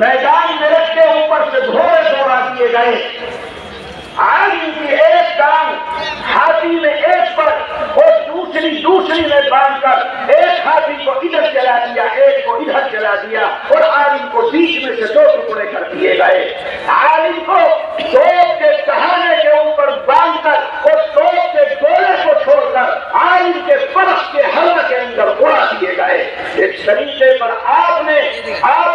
मैदान में रख के ऊपर से घोड़े दौड़ा दिए गए। आदमी की एक टांग हाथी में एक पर और दूसरी दूसरी में बांधकर एक हाथी को इधर चला दिया, एक को इधर चला दिया और आलिम को बीच में से दो टुकड़े कर दिए गए। आलिम को तोप के कहाने के ऊपर बांधकर और तोप के गोले को छोड़कर आलिम के परख के हवा के अंदर उड़ा दिए गए। इस तरीके पर आपने आपके